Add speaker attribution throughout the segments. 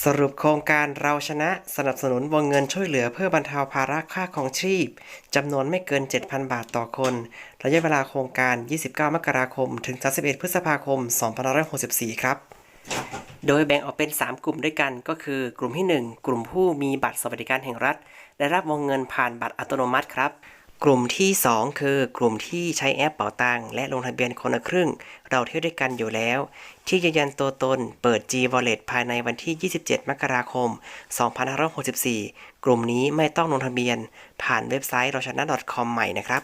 Speaker 1: สรุปโครงการเราชนะสนับสนุนวงเงินช่วยเหลือเพื่อบรรเทาภาระค่าของชีพจำนวนไม่เกิน 7,000 บาทต่อคน ระยะเวลาโครงการ 29 มกราคม ถึง 31 พฤษภาคม 2564 ครับ โดยแบ่งออกเป็น 3 กลุ่มด้วยกันก็คือ กลุ่มที่ 1 กลุ่มผู้มีบัตรสวัสดิการแห่งรัฐ ได้รับวงเงินผ่านบัตรอัตโนมัติครับ กลุ่มที่ 2 คือกลุ่มที่ใช้แอปเป๋าตังและลงทะเบียนคนละครึ่ง เราเที่ยวด้วยกันอยู่แล้ว ที่ยืนยันตัวตนเปิด G Wallet ภายในวันที่ 27 มกราคม 2564 กลุ่มนี้ไม่ต้องลงทะเบียน ผ่านเว็บไซต์ r o c h a n a com ใหม่นะครับ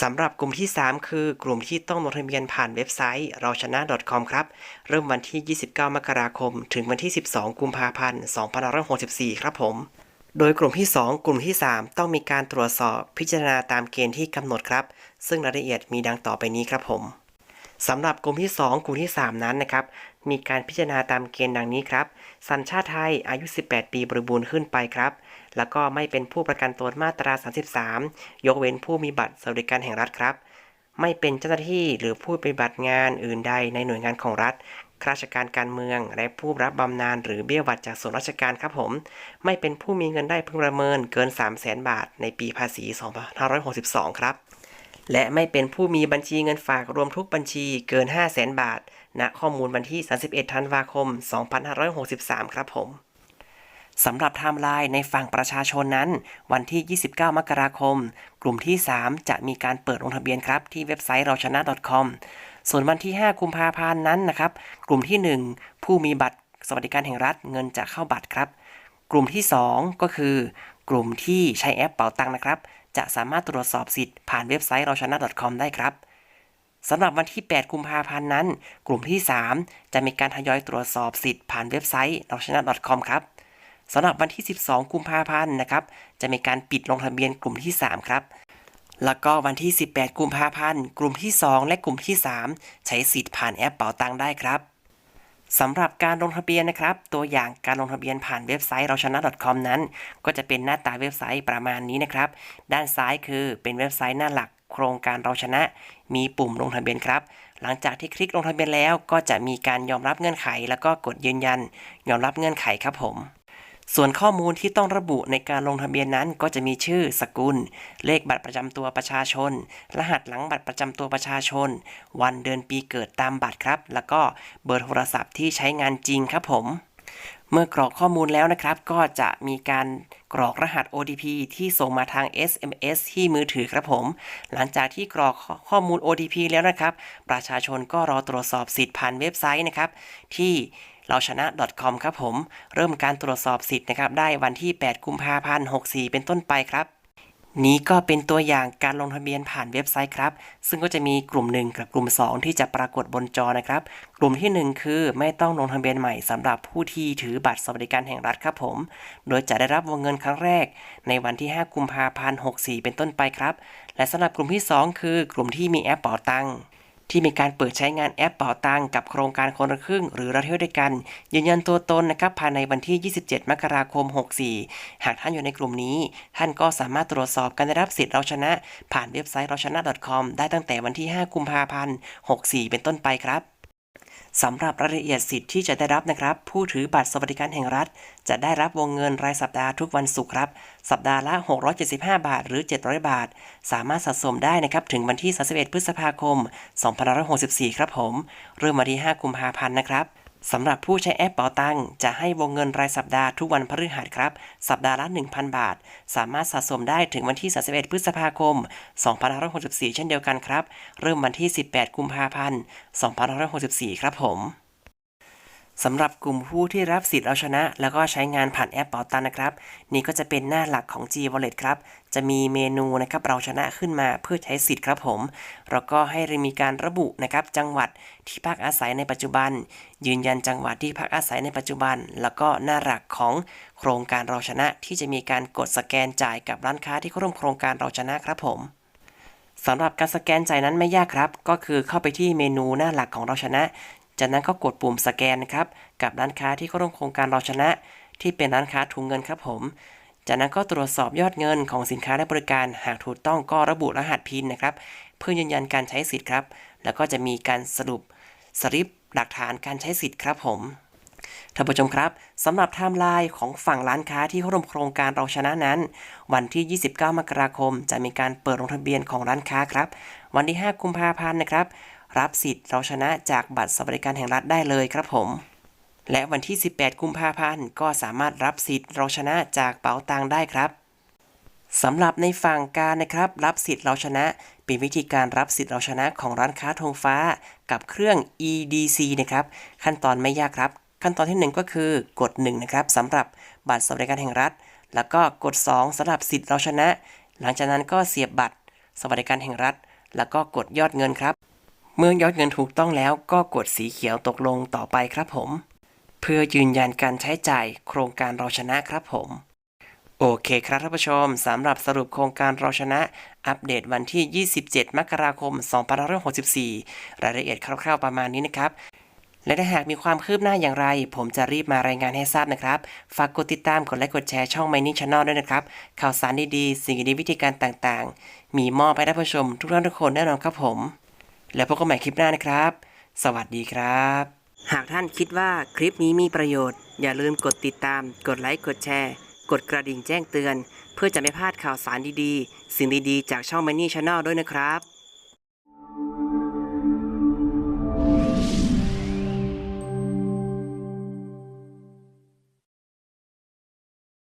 Speaker 1: สำหรับกลุ่มที่ 3 คือกลุ่มที่ต้องลงทะเบียนผ่านเว็บไซต์ r o c h a n a com ครับ เริ่มวันที่ 29 มกราคม ถึงวันที่ 12 กุมภาพันธ์ 2564 ครับผม โดยกลุ่มที่ 2 กลุ่มที่ 3 ต้องมีการตรวจสอบพิจารณาตามเกณฑ์ที่กำหนดครับ ซึ่งรายละเอียดมีดังต่อไปนี้ครับผมสำหรับกลุ่มที่ 2 กลุ่มที่ 3 นั้นนะครับ มีการพิจารณาตามเกณฑ์ดังนี้ครับ สัญชาติไทยอายุ 18 ปีบริบูรณ์ขึ้นไปครับ แล้วก็ไม่เป็นผู้ประกันตนมาตรา 33 ยกเว้นผู้มีบัตรสวัสดิการแห่งรัฐครับ ไม่เป็นเจ้าหน้าที่หรือผู้ปฏิบัติงานอื่นใดในหน่วยงานของรัฐ ข้าราชการการเมือง และผู้รับบำนาญหรือเบี้ยบัตรจากส่วนราชการครับผม ไม่เป็นผู้มีเงินได้พึงประเมินเกิน 3 0 0แสนบาท ในปีภาษี 2562 ครับ และไม่เป็นผู้มีบัญชีเงินฝากรวมทุกบัญชีเกิน 5 0 0แสนบาท ณ ข้อมูลวันที่ 31 ธันวาคม 2563 ครับผมสำหรับไทม์ไลน์ในฝั่งประชาชนนั้น วันที่ 29 มกราคม กลุ่มที่ 3 จะมีการเปิดลงทะเบียนครับ ที่เว็บไซต์เราชนะ .com ส่วนวันที่ 5 กุมภาพันธ์นั้นนะครับ กลุ่มที่ 1 ผู้มีบัตรสวัสดิการแห่งรัฐเงินจะเข้าบัตรครับ กลุ่มที่ 2 ก็คือกลุ่มที่ใช้แอปเป๋าตังนะครับ จะสามารถตรวจสอบสิทธิ์ผ่านเว็บไซต์เราชนะ .com ได้ครับสำหรับวันที่ 8 กุมภาพันธ์นั้น กลุ่มที่ 3 จะมีการทยอยตรวจสอบสิทธิ์ผ่านเว็บไซต์เราชนะ .com ครับสำหรับวันที่ 12 กุมภาพันธ์นะครับ จะมีการปิดลงทะเบียนกลุ่มที่ 3 ครับ แล้วก็วันที่ 18 กุมภาพันธ์ กลุ่มที่ 2 และกลุ่มที่ 3 ใช้สิทธิ์ผ่านแอปเป๋าตังได้ครับสำหรับการลงทะเบียนนะครับ ตัวอย่างการลงทะเบียนผ่านเว็บไซต์เราชนะ .com นั้น ก็จะเป็นหน้าตาเว็บไซต์ประมาณนี้นะครับ ด้านซ้ายคือเป็นเว็บไซต์หน้าหลักโครงการเราชนะ มีปุ่มลงทะเบียนครับ หลังจากที่คลิกลงทะเบียนแล้ว ก็จะมีการยอมรับเงื่อนไข แล้วก็กดยืนยัน ยอมรับเงื่อนไขครับผม ส่วนข้อมูลที่ต้องระบุในการลงทะเบียนนั้นก็จะมีชื่อ สกุล เลขบัตรประจำตัวประชาชน รหัสหลังบัตรประจำตัวประชาชน วันเดือนปีเกิดตามบัตรครับ แล้วก็เบอร์โทรศัพท์ที่ใช้งานจริงครับผมเมื่อกรอกข้อมูลแล้วนะครับ ก็จะมีการกรอกรหัส OTP ที่ส่งมาทาง SMS ที่มือถือครับผม หลังจากที่กรอกข้อมูล OTP แล้วนะครับ ประชาชนก็รอตรวจสอบสิทธิ์ผ่านเว็บไซต์นะครับ ที่ เราชนะ .com ครับผม เริ่มการตรวจสอบสิทธิ์นะครับ ได้วันที่ 8 กุมภาพันธ์ 64 เป็นต้นไปครับ นี้ก็เป็นตัวอย่างการลงทะเบียนผ่านเว็บไซต์ครับ ซึ่งก็จะมีกลุ่ม 1 กับกลุ่ม 2 ที่จะปรากฏบนจอนะครับ กลุ่มทีหนึ่1 คือไม่ต้องลงทะเบียนใหม่สำหรับผู้ที่ถือบัตรสวัสดิการแห่งรัฐครับผม โดยจะได้รับวงเงินครั้งแรก ในวันที่ 5 กุมภาพันธ์ 64 เป็นต้นไปครับ และสำหรับกลุ่มที่ 2 คือกลุ่มที่มีแอปเป๋าตังค์ ที่มีการเปิดใช้งานแอปเป๋าตังกับโครงการคนละครึ่ง หรือเราเที่ยวด้วยกัน ยืนยันตัวตนนะครับภายในวันที่ 27 มกราคม 64 หากท่านอยู่ในกลุ่มนี้ ท่านก็สามารถตรวจสอบการได้รับสิทธิ์เราชนะ ผ่านเว็บไซต์เราชนะ .com ได้ตั้งแต่วันที่ 5 กุมภาพันธ์ 64 เป็นต้นไปครับ สำหรับรายละเอียดสิทธิ์ที่จะได้รับนะครับ ผู้ถือบัตรสวัสดิการแห่งรัฐ จะได้รับวงเงินรายสัปดาห์ทุกวันศุกร์ครับ สัปดาห์ละ 675 บาท หรือ 700 บาท สามารถสะสมได้นะครับถึงวันที่31พฤษภาคม2564 ครับผม เริ่มวันที่ 5 กุมภาพันธ์นะครับ สำหรับผู้ใช้แอปเป๋าตังจะให้วงเงินรายสัปดาห์ทุกวันพฤหัสครับ สัปดาห์ละ 1,000 บาท สามารถสะสมได้ถึงวันที่ 31 พฤษภาคม 2564 เช่นเดียวกันครับ เริ่มวันที่ 18 กุมภาพันธ์ 2564 ครับผม สำหรับกลุ่มผู้ที่รับสิทธิ์เอาชนะ แล้วก็ใช้งานผ่านแอปเป๋าตังนะครับ นี่ก็จะเป็นหน้าหลักของ G Wallet ครับ จะมีเมนูนะครับเราชนะขึ้นมาเพื่อใช้สิทธิ์ครับผม แล้วก็ให้มีการระบุนะครับจังหวัดที่พักอาศัยในปัจจุบัน ยืนยันจังหวัดที่พักอาศัยในปัจจุบัน แล้วก็หน้าหลักของโครงการเราชนะที่จะมีการกดสแกนจ่ายกับร้านค้าที่เข้าร่วมโครงการเราชนะครับผมสำหรับการสแกนจ่ายนั้นไม่ยากครับ ก็คือเข้าไปที่เมนูหน้าหลักของเราชนะ จากนั้นก็กดปุ่มสแกนนะครับกับร้านค้าที่เข้าร่วมโครงการเราชนะ ที่เป็นร้านค้าถุงเงินครับผม จากนั้นก็ตรวจสอบยอดเงินของสินค้าและบริการหากถูกต้องก็ระบุรหัสพินนะครับ เพื่อยืนยันการใช้สิทธิ์ครับ แล้วก็จะมีการสรุปสลิปหลักฐานการใช้สิทธิ์ครับผมท่านผู้ชมครับสำหรับไทม์ไลน์ของฝั่งร้านค้าที่เข้าร่วมโครงการเราชนะนั้น วันที่ 29 มกราคม จะมีการเปิดลงทะเบียนของร้านค้าครับ วันที่ 5 กุมภาพันธ์นะครับ รับสิทธิ์เราชนะจากบัตรสวัสดิการแห่งรัฐได้เลยครับผม และวันที่ 18 กุมภาพันธ์ก็สามารถรับสิทธิ์เราชนะจากเป๋าตังได้ครับสำหรับในฝั่งการนะครับ รับสิทธิ์เราชนะ เป็นวิธีการรับสิทธิ์เราชนะของร้านค้าธงฟ้า กับเครื่อง EDC นะครับ ขั้นตอนไม่ยากครับ ขั้นตอนที่ 1 ก็คือกด1นะครับสำหรับบัตรสวัสดิการแห่งรัฐ แล้วก็กด 2สำหรับสิทธิ์เราชนะ หลังจากนั้นก็เสียบบัตรสวัสดิการแห่งรัฐ แล้วก็กดยอดเงินครับ เมื่อยอดเงินถูกต้องแล้วก็กดสีเขียวตกลงต่อไปครับผม เพื่อยืนยันการใช้จ่ายโครงการเราชนะครับผม โอเคครับท่านผู้ชมสำหรับสรุปโครงการเราชนะ อัปเดตวันที่ 27 มกราคม 2564 รายละเอียดคร่าวๆประมาณนี้นะครับและถ้าหากมีความคืบหน้าอย่างไร ผมจะรีบมารายงานให้ทราบนะครับ ฝากกดติดตามกดไลค์กดแชร์ช่อง Mining Channel ด้วยนะครับ ข่าวสารดีๆ สิ่งดีๆวิธีการต่างๆ มีมอบให้ท่านผู้ชมทุกท่านทุกคนแน่นอนครับผม แล้วพบกันใหม่คลิปหน้านะครับ สวัสดีครับ หากท่านคิดว่าคลิปนี้มีประโยชน์ อย่าลืมกดติดตาม กดไลค์ กดแชร์ กดกระดิ่งแจ้งเตือน เพื่อจะไม่พลาดข่าวสารดีๆ สิ่งดีๆ จากช่อง Money Channel ด้วยนะครับ